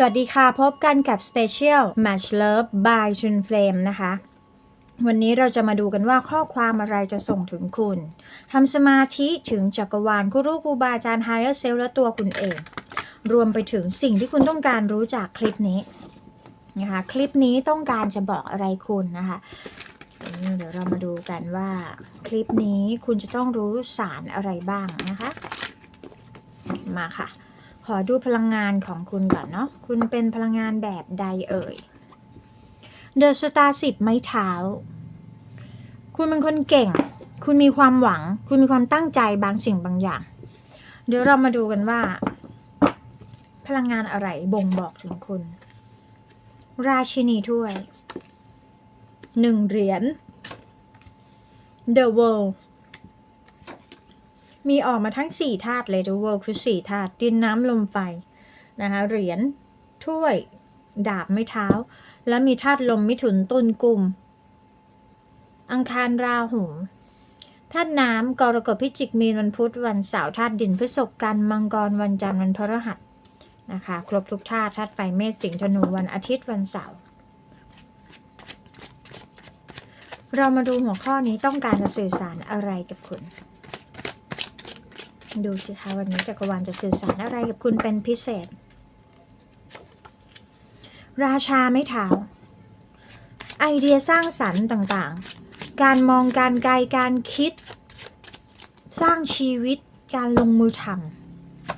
สวัสดีค่ะ พบกันกับ Special Match Love by Chun Flame นะคะ วันนี้เราจะมาดูกันว่าข้อความอะไรจะส่งถึงคุณทำสมาธิถึงจักรวาลคุรูครูบาอาจารย์ Higher Self และตัวคุณเอง รวมไปถึงสิ่งที่คุณต้องการรู้จากคลิปนี้นะคะคลิปนี้ต้องการจะบอกอะไรคุณนะคะเดี๋ยวเรามาดูกันว่าคลิปนี้คุณจะต้องรู้สารอะไรบ้างนะคะ มาค่ะ อดูพลังงานของคุณก่อนเนาะ คุณเป็นพลังงานแบบใดเอ่ย เดอะสตาร์สิบไม้เท้า คุณเป็นคนเก่ง คุณมีความหวัง คุณมีความตั้งใจบางสิ่งบางอย่าง เดี๋ยวเรามาดูกันว่า พลังงานอะไรบ่งบอกถึงคุณ ราชินีถ้วยหนึ่งเหรียญ The World มีออกมาทั้งสี่ธาตุเลย The World คือสี่ธาตุดินน้ำลมไฟนะคะเหรียญถ้วยดาบไม้เท้า แล้วมีธาตุลมมิถุนต้นกุมอังคารราหูธาตุน้ำกรกฎพิจิกมีนวันพุธวันเสาร์ธาตุดินพฤษภกันมังกรวันจันทร์วันพฤหัสนะคะ ครบทุกธาตุธาตุไฟเมษสิงห์ธนูวันอาทิตย์วันเสาร์เรามาดูหัวข้อนี้ต้องการจะสื่อสารอะไรกับคุณ ดูสิคะวันนี้จักรวาลจะสื่อสารอะไรกับคุณเป็นพิเศษ ราชาไม่เท้าไอเดียสร้างสรรค์ต่างๆ การมองการไกลการคิด สร้างชีวิตการลงมือท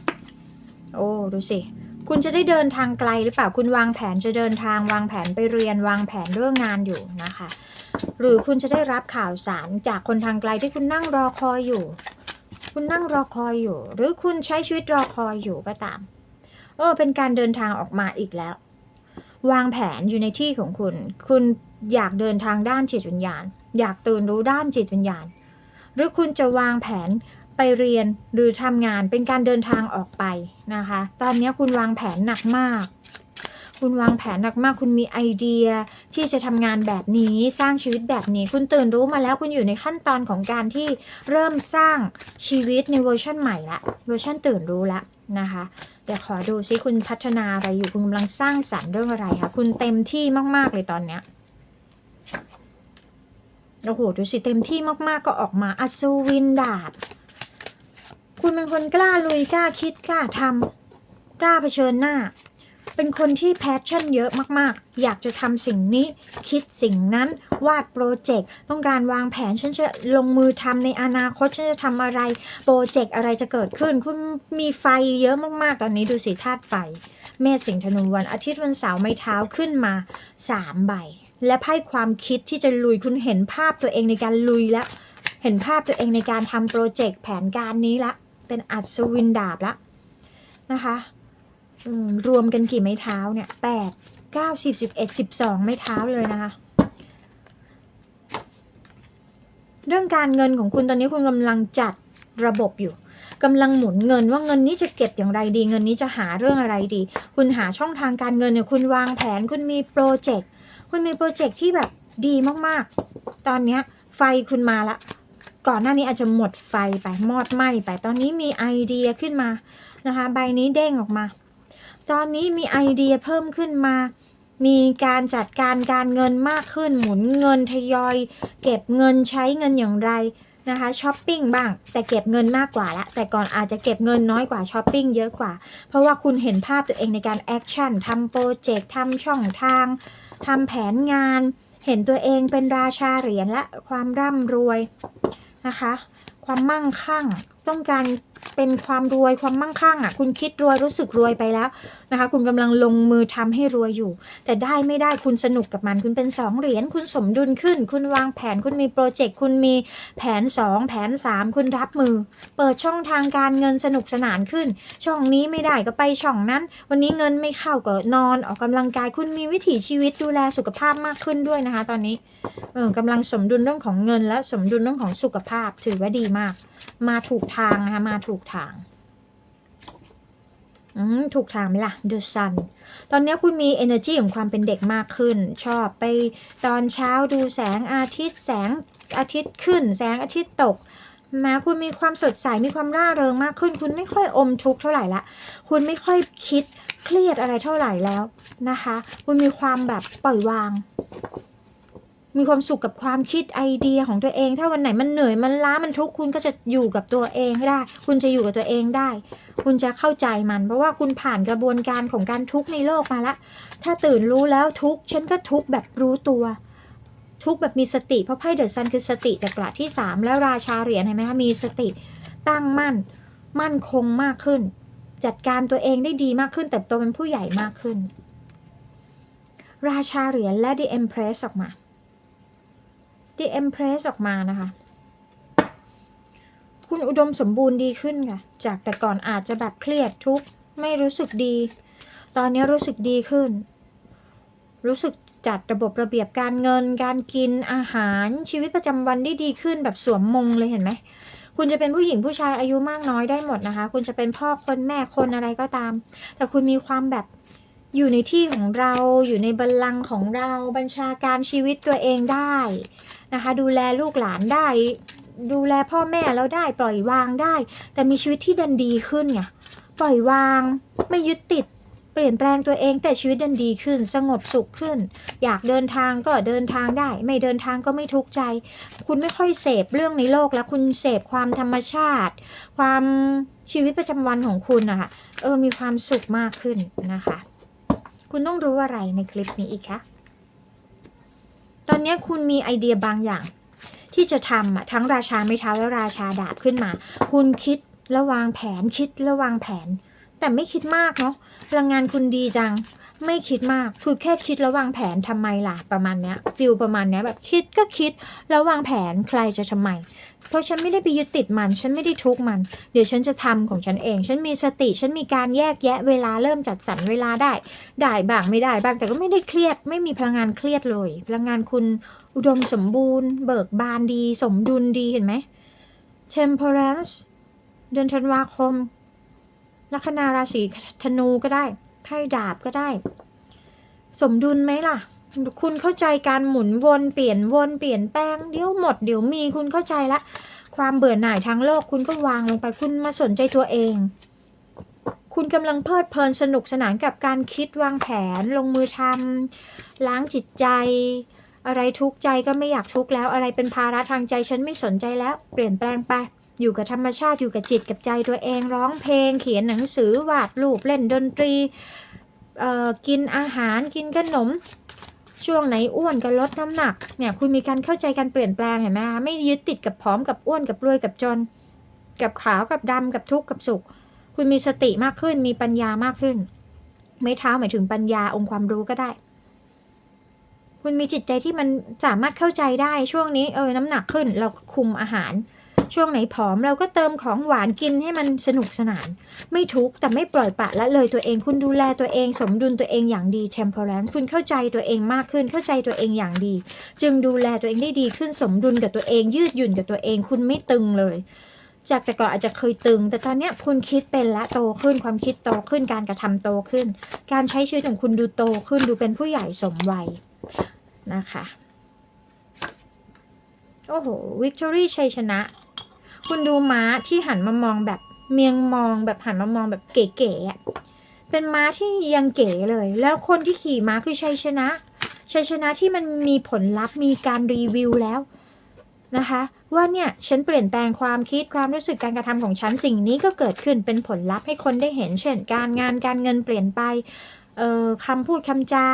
ำโอ้ ดูสิ คุณจะได้เดินทางไกลหรือเปล่า คุณวางแผนจะเดินทางวางแผนไปเรียนวางแผนเรื่องงานอยู่นะคะ หรือคุณจะได้รับข่าวสารจากคนทางไกลที่คุณนั่งรอคอยอยู่ คุณนั่งรอคอยอยู่ หรือคุณใช้ชีวิตรอคอยอยู่ก็ตามเออเป็นการเดินทางออกมาอีกแล้ว วางแผนอยู่ในที่ของคุณ คุณอยากเดินทางด้านจิตวิญญาณ อยากตื่นรู้ด้านจิตวิญญาณ หรือคุณจะวางแผนไปเรียนหรือทำงานเป็นการเดินทางออกไปนะคะ ตอนนี้คุณวางแผนหนักมาก คุณวางแผนหนักมากคุณมีไอเดียที่จะทำงานแบบนี้สร้างชีวิตแบบนี้ คุณตื่นรู้มาแล้วคุณอยู่ในขั้นตอนของการที่เริ่มสร้างชีวิตในเวอร์ชันใหม่ละเวอร์ชันตื่นรู้ละนะคะเดี๋ยวขอดูซิคุณพัฒนาอะไรอยู่คุณกำลังสร้างสรรค์เรื่องอะไรคะคุณเต็มที่มาก ๆ เลยตอนเนี้ยโอ้โหดูสิเต็มที่มากๆก็ออกมาอัศวินดาบ คุณเป็นคนกล้าลุยกล้าคิดกล้าทำกล้าเผชิญหน้า เป็นคนที่แพชชั่นเยอะมากๆ อยากจะทำสิ่งนี้ คิดสิ่งนั้น วาดโปรเจกต์ ต้องการวางแผน ฉันจะลงมือทำในอนาคต ฉันจะทำอะไร โปรเจกต์อะไรจะเกิดขึ้น คุณมีไฟเยอะมากๆ ตอนนี้ดูสิธาตุไฟ เมษสิงห์ธนูวันอาทิตย์วันเสาร์ไม้เท้าขึ้นมาสามใบ และไพ่ความคิดที่จะลุย คุณเห็นภาพตัวเองในการลุยแล้ว เห็นภาพตัวเองในการทำโปรเจกต์แผนการนี้ละ เป็นอัศวินดาบละนะคะ รวมกันกี่ไม้เท้าเนี่ยแปดเก้าสิบสิบเอ็ดสิบสองไม้เท้าเลยนะคะ เรื่องการเงินของคุณตอนนี้คุณกำลังจัดระบบอยู่กำลังหมุนเงินว่าเงินนี้จะเก็บอย่างไรดี เงินนี้จะหาเรื่องอะไรดี คุณหาช่องทางการเงินเนี่ยคุณวางแผนคุณมีโปรเจกต์คุณมีโปรเจกต์ที่แบบดีมากๆ ตอนเนี้ยไฟคุณมาละก่อนหน้านี้อาจจะหมดไฟไปมอดไหม้ไปตอนนี้มีไอเดียขึ้นมานะคะ ใบนี้เด้งออกมา ตอนนี้มีไอเดียเพิ่มขึ้นมา มีการจัดการการเงินมากขึ้น หมุนเงินทยอย เก็บเงินใช้เงินอย่างไรนะคะช้อปปิ้งบ้าง แต่เก็บเงินมากกว่าละแต่ก่อนอาจจะเก็บเงินน้อยกว่าช้อปปิ้งเยอะกว่า เพราะว่าคุณเห็นภาพตัวเองในการแอคชั่นทำโปรเจกต์ทำช่องทางทำแผนงาน เห็นตัวเองเป็นราชาเหรียญและความร่ำรวยนะคะ ความมั่งคั่งต้องการ เป็นความรวยความมั่งคั่งอะ คุณคิดรวยรู้สึกรวยไปแล้วนะคะ คุณกำลังลงมือทำให้รวยอยู่ แต่ได้ไม่ได้คุณสนุกกับมัน คุณเป็นสองเหรียญคุณสมดุลขึ้น คุณวางแผนคุณมีโปรเจกต์คุณมีแผนสองแผนสามคุณรับมือ เปิดช่องทางการเงินสนุกสนานขึ้น ช่องนี้ไม่ได้ก็ไปช่องนั้น วันนี้เงินไม่เข้าก็นอนออกกำลังกายคุณมีวิถีชีวิตดูแลสุขภาพมากขึ้นด้วยนะคะ ตอนนี้เออกำลังสมดุลเรื่องของเงินและสมดุลเรื่องของสุขภาพถือว่าดีมาก มาถูกทางนะคะมาถูกทาง อืม ถูกทางไหมล่ะ The Sun ตอนนี้คุณมี energy ของความเป็นเด็กมากขึ้น ชอบไปตอนเช้าดูแสงอาทิตย์ แสงอาทิตย์ขึ้น แสงอาทิตย์ตกมาคุณมีความสดใส มีความร่าเริงมากขึ้น คุณไม่ค่อยอมทุกข์เท่าไหร่ละ คุณไม่ค่อยคิดเครียดอะไรเท่าไหร่แล้วนะคะ คุณมีความแบบปล่อยวาง มีความสุขกับความคิดไอเดียของตัวเอง ถ้าวันไหนมันเหนื่อยมันล้ามันทุกข์คุณก็จะอยู่กับตัวเองได้ คุณจะอยู่กับตัวเองได้ คุณจะเข้าใจมัน เพราะว่าคุณผ่านกระบวนการของการทุกข์ในโลกมาแล้วถ้าตื่นรู้แล้วทุกข์ฉันก็ทุกข์แบบรู้ตัว ทุกข์แบบมีสติเพราะไพ่เดอะซันคือสติจักระที่สามแล้วราชาเหรียญเห็นไหมคะมีสติตั้งมั่น มั่นคงมากขึ้น จัดการตัวเองได้ดีมากขึ้นเติบโตเป็นผู้ใหญ่มากขึ้น ราชาเหรียญและ The Empress ออกมา The Empress ออกมานะคะ คุณอุดมสมบูรณ์ดีขึ้นค่ะ จากแต่ก่อนอาจจะแบบเครียดทุกข์ไม่รู้สึกดี ตอนนี้รู้สึกดีขึ้น รู้สึกจัดระบบระเบียบการเงิน การกินอาหารชีวิตประจำวันได้ดีขึ้นแบบสวมมงเลยเห็นไหมคุณจะเป็นผู้หญิงผู้ชายอายุมากน้อยได้หมดนะคะ คุณจะเป็นพ่อคนแม่คนอะไรก็ตาม แต่คุณมีความแบบอยู่ในที่ของเราอยู่ในบัลลังก์ของเราบัญชาการชีวิตตัวเองได้ นะคะ ดูแลลูกหลานได้ ดูแลพ่อแม่เราได้ปล่อยวางได้ แต่มีชีวิตที่ดันดีขึ้นไงปล่อยวางไม่ยึดติดเปลี่ยนแปลงตัวเองแต่ชีวิตดันดีขึ้น สงบสุขขึ้น อยากเดินทางก็เดินทางได้ ไม่เดินทางก็ไม่ทุกข์ใจ คุณไม่ค่อยเสพเรื่องในโลกแล้วคุณเสพความธรรมชาติ ความชีวิตประจำวันของคุณอะค่ะเออมีความสุขมากขึ้นนะคะ คุณต้องรู้อะไรในคลิปนี้อีกคะ ตอนนี้คุณมีไอเดียบางอย่าง ที่จะทำอะทั้งราชาไม้เท้าและราชาดาบขึ้นมา คุณคิดระวางแผนคิดระวางแผน แต่ไม่คิดมากเนาะพลังงานคุณดีจัง ไม่คิดมาก คือแค่คิดแล้ววางแผนทำไมล่ะ ประมาณเนี้ยฟิลประมาณเนี้ยแบบคิดก็คิดแล้ววางแผนใครจะทำไม เพราะฉันไม่ได้ไปยึดติดมัน ฉันไม่ได้ทุกมัน เดี๋ยวฉันจะทำของฉันเอง ฉันมีสติ ฉันมีการแยกแยะเวลาเริ่มจัดสรรเวลาได้ ได้บ้างไม่ได้บ้าง แต่ก็ไม่ได้เครียด ไม่มีพลังงานเครียดเลย พลังงานคุณอุดมสมบูรณ์ เบิกบานดี สมดุลดีเห็นไหม temperance เดือนธันวาคมลัคนาราศีธนูก็ได้ ไพ่ดาบก็ได้ สมดุลไหมล่ะ คุณเข้าใจการหมุนวนเปลี่ยนวนเปลี่ยนแปลงเดี๋ยวหมดเดี๋ยวมีคุณเข้าใจละ ความเบื่อหน่ายทางโลกคุณก็วางลงไปคุณมาสนใจตัวเอง คุณกำลังเพลิดเพลินสนุกสนานกับการคิดวางแผนลงมือทำล้างจิตใจอะไรทุกข์ใจก็ไม่อยากทุกข์แล้วอะไรเป็นภาระทางใจฉันไม่สนใจแล้ว เปลี่ยนแปลงไป อยู่กับธรรมชาติอยู่กับจิตกับใจตัวเองร้องเพลง เขียนหนังสือวาดรูปเล่นดนตรีกินอาหารกินขนม ช่วงไหนอ้วนก็ลดน้ำหนักเนี่ยคุณมีการเข้าใจการเปลี่ยนแปลงเห็นไหมคะไม่ยึดติดกับผอมกับอ้วนกับรวยกับจน กับขาวกับดำกับทุกข์กับสุข คุณมีสติมากขึ้นมีปัญญามากขึ้น ไม่เท้าหมายถึงปัญญาองค์ความรู้ก็ได้คุณมีจิตใจที่มันสามารถเข้าใจได้ช่วงนี้เออน้ำหนักขึ้นเราคุมอาหาร ช่วงไหนผอมเราก็เติมของหวานกินให้มันสนุกสนาน ไม่ทุกแต่ไม่ปล่อยปะละเลยตัวเองคุณดูแลตัวเอง สมดุลตัวเองอย่างดี temperance คุณเข้าใจตัวเองมากขึ้นเข้าใจตัวเองอย่างดี จึงดูแลตัวเองได้ดีขึ้นสมดุลกับตัวเอง ยืดหยุ่นกับตัวเอง คุณไม่ตึงเลยจากแต่ก่อนอาจจะเคยตึง แต่ตอนนี้คุณคิดเป็นและโตขึ้นความคิดโตขึ้นการกระทำโตขึ้น การใช้ชีวิตของคุณดูโตขึ้นดูเป็นผู้ใหญ่สมวัยนะคะ โอ้โหวิกตอรี่ชัยชนะ คุณดูม้าที่หันมามองแบบเมียงมองแบบหันมามองแบบเก๋ๆอะเป็นม้าที่ยังเก๋เลย แล้วคนที่ขี่ม้าคือชัยชนะ ชัยชนะที่มันมีผลลัพธ์มีการรีวิวแล้วนะคะ ว่าเนี่ยฉันเปลี่ยนแปลงความคิดความรู้สึกการกระทำของฉันสิ่งนี้ก็เกิดขึ้นเป็นผลลัพธ์ให้คนได้เห็น เช่น การงานการเงินเปลี่ยนไปเอ่อคำพูดคำจา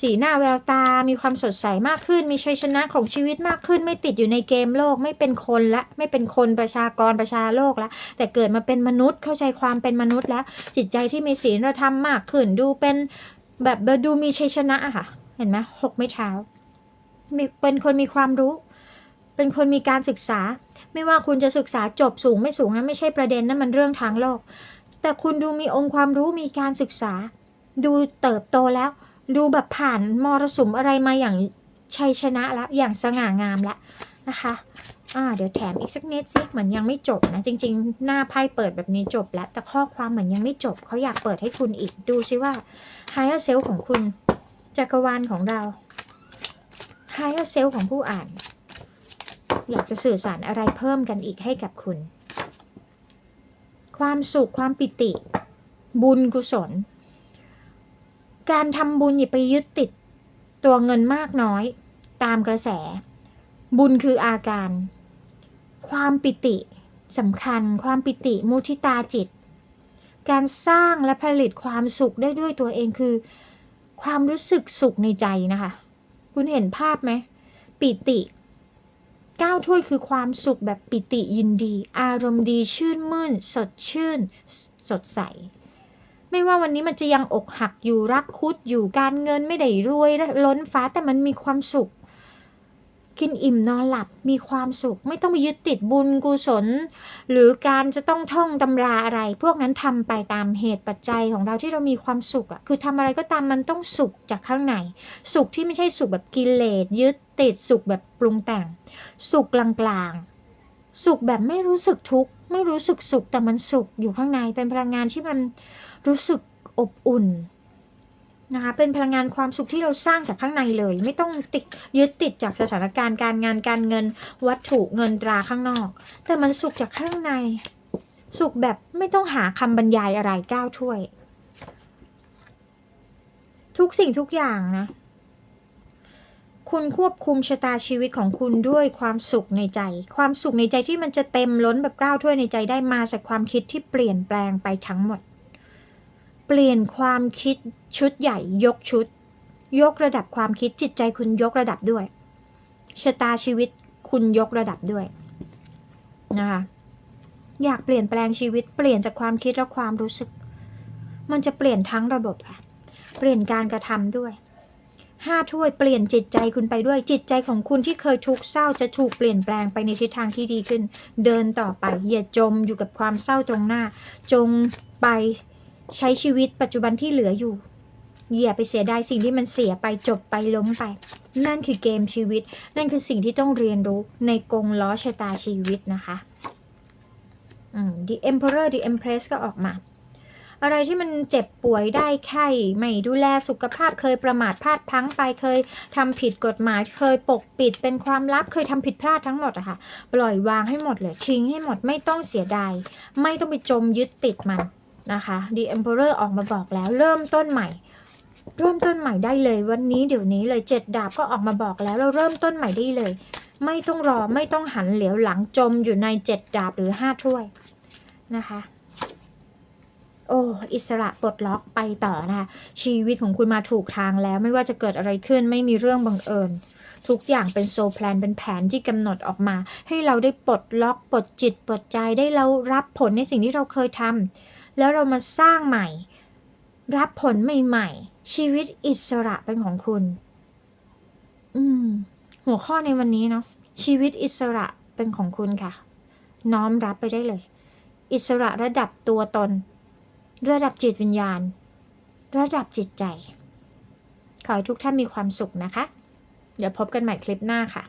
สีหน้าแววตา มีความสดใสมากขึ้น มีชัยชนะของชีวิตมากขึ้น ไม่ติดอยู่ในเกมโลก ไม่เป็นคนละ ไม่เป็นคนประชากรประชาโลกละ แต่เกิดมาเป็นมนุษย์ เข้าใจความเป็นมนุษย์แล้ว จิตใจที่มีศีลธรรมมากขึ้น ดูเป็นแบบดูมีชัยชนะอะค่ะ เห็นไหมหกไม่เท้าเป็นคนมีความรู้ เป็นคนมีการศึกษา ไม่ว่าคุณจะศึกษาจบสูงไม่สูงนั้นไม่ใช่ประเด็นนั่นมันเรื่องทางโลก แต่คุณดูมีองค์ความรู้ มีการศึกษา ดูเติบโตแล้ว ดูแบบผ่านมรสุมอะไรมาอย่างชัยชนะแล้วอย่างสง่างามแล้วนะคะอ่าเดี๋ยวแถมอีกสักนิดสิเหมือนยังไม่จบนะ จริง ๆ หน้าไพ่เปิดแบบนี้จบแล้ว แต่ข้อความเหมือนยังไม่จบเขาอยากเปิดให้คุณอีกดูซิว่า higher self ของคุณ จักรวาลของเรา higher self ของผู้อ่าน อยากจะสื่อสารอะไรเพิ่มกันอีกให้กับคุณ ความสุขความปิติ บุญกุศล การทำบุญอย่าไปยึดติดตัวเงินมากน้อย ตามกระแส บุญคืออาการ ความปิติสำคัญ ความปิติมุทิตาจิต การสร้างและผลิตความสุขได้ด้วยตัวเองคือ ความรู้สึกสุขในใจนะคะ คุณเห็นภาพไหม ปิติก้าวถ้วยคือความสุขแบบปิติยินดี อารมณ์ดีชื่นมื่น สดชื่น สดใส ไม่ว่าวันนี้มันจะยังอกหักอยู่รักคุดอยู่การเงินไม่ได้รวยล้นฟ้าแต่มันมีความสุข กินอิ่มนอนหลับมีความสุข ไม่ต้องไปยึดติดบุญกุศล หรือการจะต้องท่องตำราอะไร พวกนั้นทำไปตามเหตุปัจจัยของเราที่เรามีความสุขอะคือทำอะไรก็ตามมันต้องสุขจากข้างในสุขที่ไม่ใช่สุขแบบกิเลสยึดติดสุขแบบปรุงแต่ง สุขกลางๆ สุขแบบไม่รู้สึกทุกข์ไม่รู้สึกสุขแต่มันสุขอยู่ข้างในเป็นพลังงานที่มัน รู้สึกอบอุ่นนะคะเป็นพลังงานความสุขที่เราสร้างจากข้างในเลย ไม่ต้องติดยึดติดจากสถานการณ์การงานการเงิน วัตถุเงินตราข้างนอก แต่มันสุขจากข้างใน สุขแบบไม่ต้องหาคำบรรยายอะไรก้าวถ้วย ทุกสิ่งทุกอย่างนะ คุณควบคุมชะตาชีวิตของคุณด้วยความสุขในใจ ความสุขในใจที่มันจะเต็มล้นแบบก้าวถ้วยในใจได้มาจากความคิดที่เปลี่ยนแปลงไปทั้งหมด เปลี่ยนความคิดชุดใหญ่ยกชุด ยกระดับความคิดจิตใจคุณยกระดับด้วยชะตาชีวิตคุณยกระดับด้วยนะคะอยากเปลี่ยนแปลงชีวิตเปลี่ยนจากความคิดและความรู้สึก มันจะเปลี่ยนทั้งระบบค่ะ เปลี่ยนการกระทำด้วยห้าถ้วยเปลี่ยนจิตใจคุณไปด้วยจิตใจของคุณที่เคยทุกข์เศร้าจะถูกเปลี่ยนแปลงไปในทิศทางที่ดีขึ้น เดินต่อไปอย่าจมอยู่กับความเศร้าตรงหน้า จงไป ใช้ชีวิตปัจจุบันที่เหลืออยู่ อย่าไปเสียดายสิ่งที่มันเสียไปจบไปล้มไป นั่นคือเกมชีวิต นั่นคือสิ่งที่ต้องเรียนรู้ในกงล้อชะตาชีวิตนะคะอืม The Emperor The Empress ก็ออกมา อะไรที่มันเจ็บป่วยได้ไข้ไม่ดูแลสุขภาพเคยประมาทพลาดพังไปเคยทำผิดกฎหมายเคยปกปิดเป็นความลับเคยทำผิดพลาดทั้งหมดอะค่ะ ปล่อยวางให้หมดเลยทิ้งให้หมดไม่ต้องเสียดายไม่ต้องไปจมยึดติดมัน นะคะ The Emperor ออกมาบอกแล้วเริ่มต้นใหม่ เริ่มต้นใหม่ได้เลย วันนี้เดี๋ยวนี้เลยเจ็ดดาบก็ออกมาบอกแล้วเราเริ่มต้นใหม่ได้เลย ไม่ต้องรอไม่ต้องหันเหลียวหลังจมอยู่ในเจ็ดดาบหรือห้าถ้วยนะคะโอ้อิสระปลดล็อกไปต่อนะคะชีวิตของคุณมาถูกทางแล้วไม่ว่าจะเกิดอะไรขึ้นไม่มีเรื่องบังเอิญ ทุกอย่างเป็นโซแพลนเป็นแผนที่กำหนดออกมา ให้เราได้ปลดล็อกปลดจิตปลดใจได้เรารับผลในสิ่งที่เราเคยทำ แล้วเรามาสร้างใหม่ รับผลใหม่ๆ ชีวิตอิสระเป็นของคุณ อืม หัวข้อในวันนี้เนาะชีวิตอิสระเป็นของคุณค่ะ น้อมรับไปได้เลย อิสระระดับตัวตน ระดับจิตวิญญาณ ระดับจิตใจ ขอให้ทุกท่านมีความสุขนะคะ เดี๋ยวพบกันใหม่คลิปหน้าค่ะ